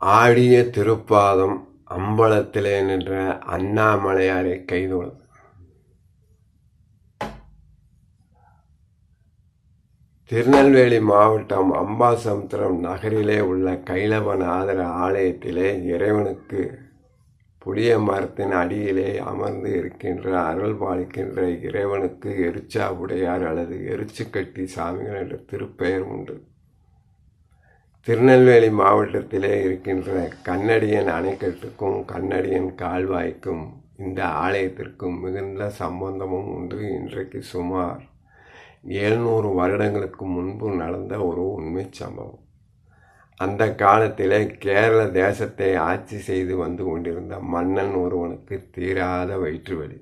ஆடிய திருப்பாதம் அம்பலத்திலே நின்ற அண்ணாமலையாரை கைதொழுது. திருநெல்வேலி மாவட்டம் அம்பாசமுத்திரம் நகரிலே உள்ள கைலவநாதர் ஆலயத்திலே இறைவனுக்கு புளிய மரத்தின் அடியிலே அமர்ந்து இருக்கின்ற அருள் பாலிக்கின்ற இறைவனுக்கு எரிச்சா உடையார் அல்லது எரிச்சுக்கட்டி சாமிகள் என்ற திருப்பெயர் உண்டு. திருநெல்வேலி மாவட்டத்திலே இருக்கின்ற கண்ணடியன் அணைக்கட்டுக்கும் கண்ணடியன் கால்வாய்க்கும் இந்த ஆலயத்திற்கும் மிகுந்த சம்பந்தமும் உண்டு. இன்றைக்கு சுமார் எழுநூறு வருடங்களுக்கு முன்பு நடந்த ஒரு உண்மை சம்பவம். அந்த காலத்தில் கேரள தேசத்தை ஆட்சி செய்து வந்து கொண்டிருந்த மன்னன் ஒருவனுக்கு தீராத வயிற்றுவலி.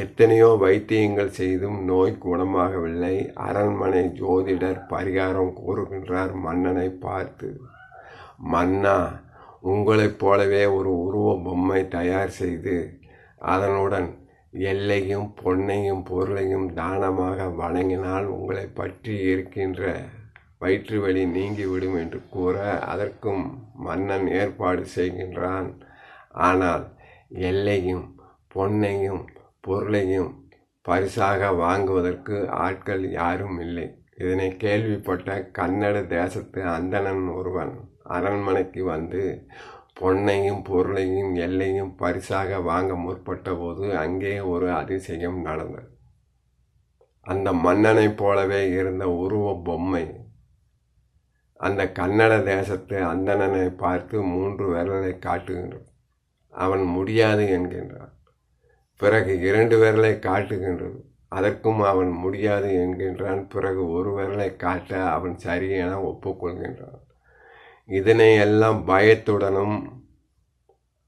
எத்தனையோ வைத்தியங்கள் செய்தும் நோய் குணமாகவில்லை. அரண்மனை ஜோதிடர் பரிகாரம் கூறுகின்றார் மன்னனை பார்த்து. மன்னா உங்களைப் போலவே ஒரு உருவ பொம்மை தயார் செய்து அதனுடன் எல்லையும் பொன்னையும் பொருளையும் தானமாக வழங்கினால் உங்களை பற்றி இருக்கின்ற வயிற்று வலி நீங்கிவிடும் என்று கூற அதற்கும் மன்னன் ஏற்பாடு செய்கின்றான். ஆனால் எல்லையும் பொன்னையும் பொருளையும் பரிசாக வாங்குவதற்கு ஆட்கள் யாரும் இல்லை. இதனை கேள்விப்பட்ட கன்னட தேசத்து அந்தணன் ஒருவன் அரண்மனைக்கு வந்து பொன்னையும் பொருளையும் எல்லையும் பரிசாக வாங்க முற்பட்ட போது அங்கே ஒரு அதிசயம் நடந்தது. அந்த மன்னனைப் போலவே இருந்த உருவ பொம்மை அந்த கன்னட தேசத்து அந்தணனை பார்த்து மூன்று விரலை காட்டுகின்றான் அவன் முடியாது என்கின்றான். பிறகு இரண்டு விரலை காட்டுகின்றது. அதற்கும் அவன் முடியாது என்கின்றான். பிறகு ஒரு விரலை காட்ட அவன் சரி என ஒப்புக்கொள்கின்றான். இதனை எல்லாம் பயத்துடனும்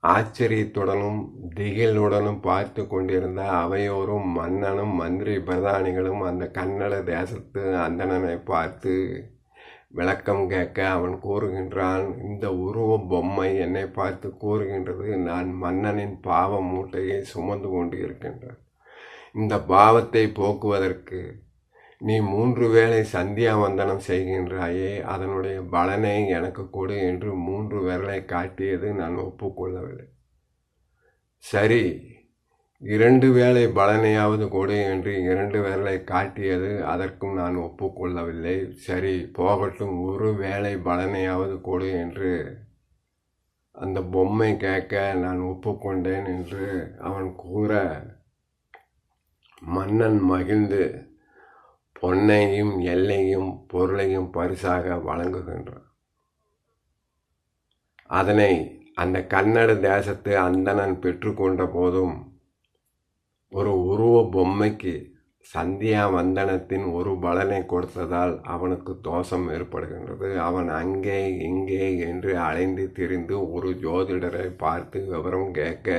ஆச்சரியத்துடனும் திகிலுடனும் பார்த்து கொண்டிருந்த அவையோரும் மன்னனும் மந்திரி பிரதானிகளும் அந்த கன்னட தேசத்து அந்தணனை பார்த்து விளக்கம் கேட்க அவன் கூறுகின்றான் இந்த உருவ பொம்மை என்னை பார்த்து கூறுகின்றது. நான் மன்னனின் பாவ மூட்டையை சுமந்து கொண்டு இருக்கின்றான் இந்த பாவத்தை போக்குவதற்கு நீ மூன்று வேளை சந்தியா வந்தனம் செய்கின்றாயே அதனுடைய பலனை எனக்கு கொடு என்று மூன்று விரலை காட்டியது நான் ஒப்புக்கொள்ளவில்லை. சரி இரண்டு வேளை பலனையாவது கொடு என்று இரண்டு வேளை காட்டியது அதற்கும் நான் ஒப்புக்கொள்ளவில்லை. சரி போகட்டும். ஒரு வேளை பலனையாவது கொடு என்று அந்த பொம்மை கேட்க நான் ஒப்புக்கொண்டேன் என்று அவன் கூற மன்னன் மகிழ்ந்து பொன்னையும் எல்லையும் பொருளையும் பரிசாக வழங்குகின்றான். அதனை அந்த கன்னட தேசத்து அந்தணன் பெற்றுக்கொண்ட போதும் ஒரு உருவ பொம்மைக்கு சந்தியா வந்தனத்தின் ஒரு பலனை கொடுத்ததால் அவனுக்கு தோஷம் ஏற்படுகின்றது. அவன் அங்கே இங்கே என்று அலைந்து திரிந்து ஒரு ஜோதிடரை பார்த்து விவரம் கேட்க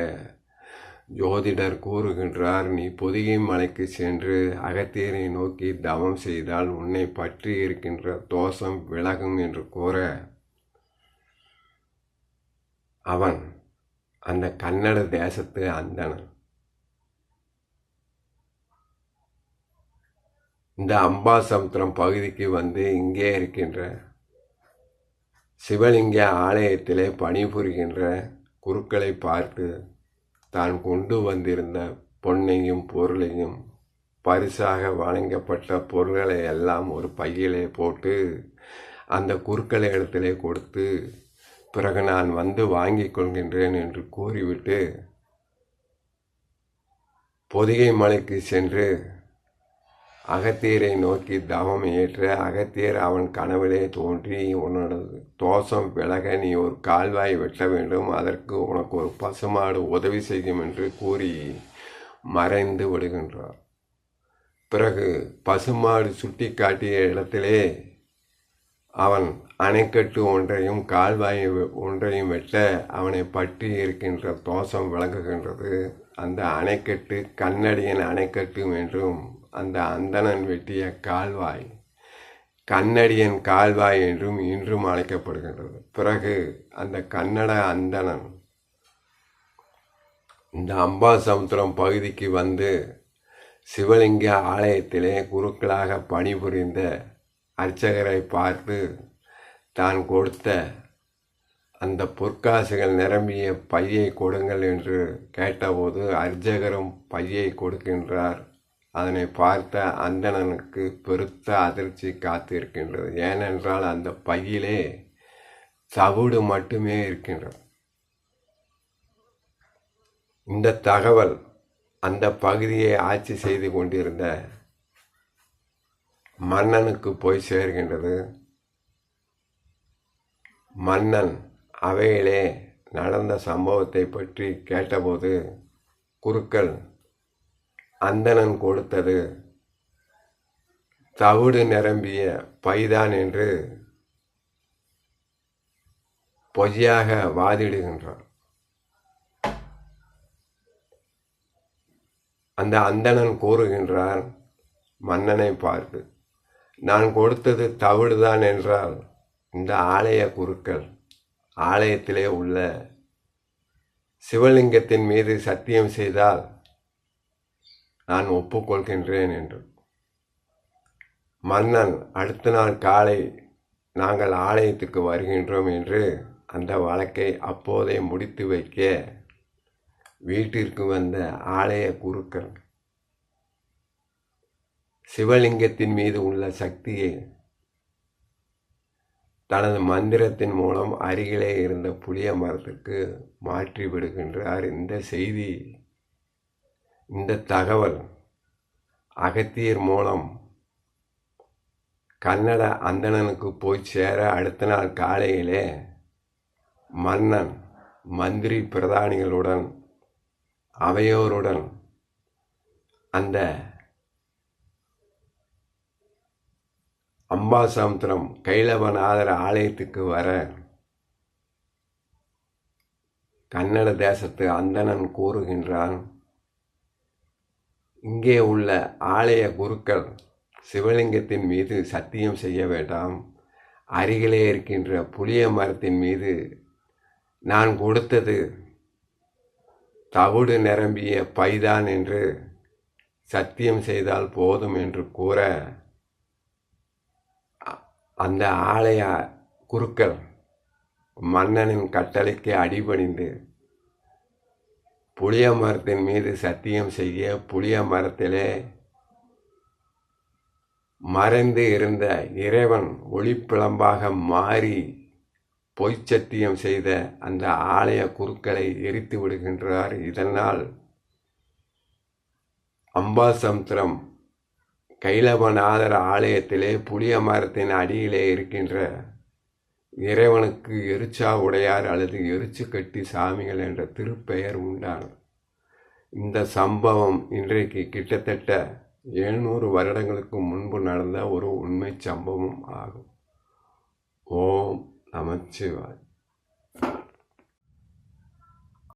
ஜோதிடர் கூறுகின்றார் நீ பொதிகை மலைக்கு சென்று அகத்தியரை நோக்கி தவம் செய்தால் உன்னை பற்றி இருக்கின்ற தோஷம் விலகும் என்று கூற அவன் அந்த கன்னட தேசத்து அந்தனன் இந்த அம்பாசமுத்திரம் பகுதிக்கு வந்து இங்கே இருக்கின்ற சிவலிங்க ஆலயத்திலே பணிபுரிகின்ற குருக்களை பார்த்து தான் கொண்டு வந்திருந்த பொன்னையும் பொருளையும் பரிசாக வழங்கப்பட்ட பொருள்களை எல்லாம் ஒரு பையிலே போட்டு அந்த குருக்களை இடத்திலே கொடுத்து பிறகு நான் வந்து வாங்கிக் கொள்கின்றேன் என்று கூறிவிட்டு பொதிகை மலைக்கு சென்று அகத்தியரை நோக்கி தவம் ஏற்ற அகத்தியர் அவன் கனவிலே தோன்றி உன்னோடது தோஷம் விலக நீ ஒரு கால்வாய் வெட்ட வேண்டும். அதற்கு உனக்கு ஒரு பசுமாடு உதவி செய்யும் என்று கூறி மறைந்து விடுகின்றார். பிறகு பசுமாடு சுட்டி காட்டிய இடத்திலே அவன் அணைக்கட்டு ஒன்றையும் கால்வாய் ஒன்றையும் வெட்ட அவனை பற்றி இருக்கின்ற தோஷம் விளங்குகின்றது. அந்த அணைக்கட்டு கண்ணடியின் அணைக்கட்டும் என்றும் அந்த அந்தணன் வெட்டிய கால்வாய் கண்ணடியன் கால்வாய் என்றும் இன்றும் அழைக்கப்படுகின்றது. பிறகு அந்த கன்னட அந்தணன் இந்த அம்பாசமுத்திரம் பகுதிக்கு வந்து சிவலிங்க ஆலயத்திலே குருக்களாக பணிபுரிந்த அர்ச்சகரை பார்த்து தான் கொடுத்த அந்த பொற்காசுகள் நிரம்பிய பையை கொடுங்கள் என்று கேட்டபோது அர்ச்சகரும் பையை கொடுக்கின்றார். அதனை பார்த்த அந்தணனுக்கு பெருத்த அதிர்ச்சி காத்திருக்கின்றது. ஏனென்றால் அந்த பையிலே தவிடு மட்டுமே இருக்கின்றது. இந்த தகவல் அந்த பகுதியை ஆட்சி செய்து கொண்டிருந்த மன்னனுக்கு போய் சேர்கின்றது. மன்னன் அவையிலே நடந்த சம்பவத்தை பற்றி கேட்டபோது குருக்கள் அந்தணன் கொடுத்தது. தவிடு நிரம்பிய பைதான் என்று பொய்யாக வாதிடுகின்றார் அந்த அந்தணன் கூறுகின்றான் மன்னனை பார்த்து நான் கொடுத்தது தவிடுதான் என்றால் இந்த ஆலய குருக்கள் ஆலயத்திலே உள்ள சிவலிங்கத்தின் மீது சத்தியம் செய்தால் நான் ஒப்புக்கொள்கின்றேன் என்று. மன்னன் அடுத்த நாள் காலை நாங்கள் ஆலயத்துக்கு வருகின்றோம் என்று அந்த வழக்கை அப்போதே முடித்து வைக்க வீட்டிற்கு வந்த ஆலய குருக்கள் சிவலிங்கத்தின் மீது உள்ள சக்தியை தனது மந்திரத்தின் மூலம் அருகிலே இருந்த புளிய மரத்துக்கு மாற்றி விடுகின்றார் இந்த செய்தி இந்த தகவல் அகத்தியர் மூலம் கன்னட அந்தணனுக்கு போய் சேர அடுத்த நாள் காலையிலே மன்னன் மந்திரி பிரதானிகளுடன் அவையோருடன் அந்த அம்பாசமுத்திரம் கைலவநாதர் ஆலயத்துக்கு வர கன்னட தேசத்து அந்தணன் கூறுகின்றான். இங்கே உள்ள ஆலய குருக்கள் சிவலிங்கத்தின் மீது சத்தியம் செய்ய வேண்டாம். அருகிலே இருக்கின்ற புளிய மரத்தின் மீது நான் கொடுத்தது தவிடு நிரம்பிய பைதான் என்று சத்தியம் செய்தால் போதும் என்று கூற அந்த ஆலய குருக்கள் மன்னனின் கட்டளைக்கு அடிபணிந்து புளிய மரத்தின் மீது சத்தியம் செய்ய புளிய மரத்திலே மறைந்து இருந்த இறைவன் ஒளிப்பிளம்பாக மாறி பொய்ச்சத்தியம் செய்த அந்த ஆலய குருக்களை எரித்து விடுகின்றார். இதனால் அம்பாசமுத்திரம் கைலவநாதர் ஆலயத்திலே புளிய மரத்தின் அடியிலே இருக்கின்ற இறைவனுக்கு எரிச்சா உடையார் அல்லது எரிச்சு கட்டி சாமிகள் என்ற திருப்பெயர் உண்டானது. இந்த சம்பவம் இன்றைக்கு கிட்டத்தட்ட எழுநூறு வருடங்களுக்கு முன்பு நடந்த ஒரு உண்மை சம்பவம் ஆகும். ஓம் நமச்சிவாய்.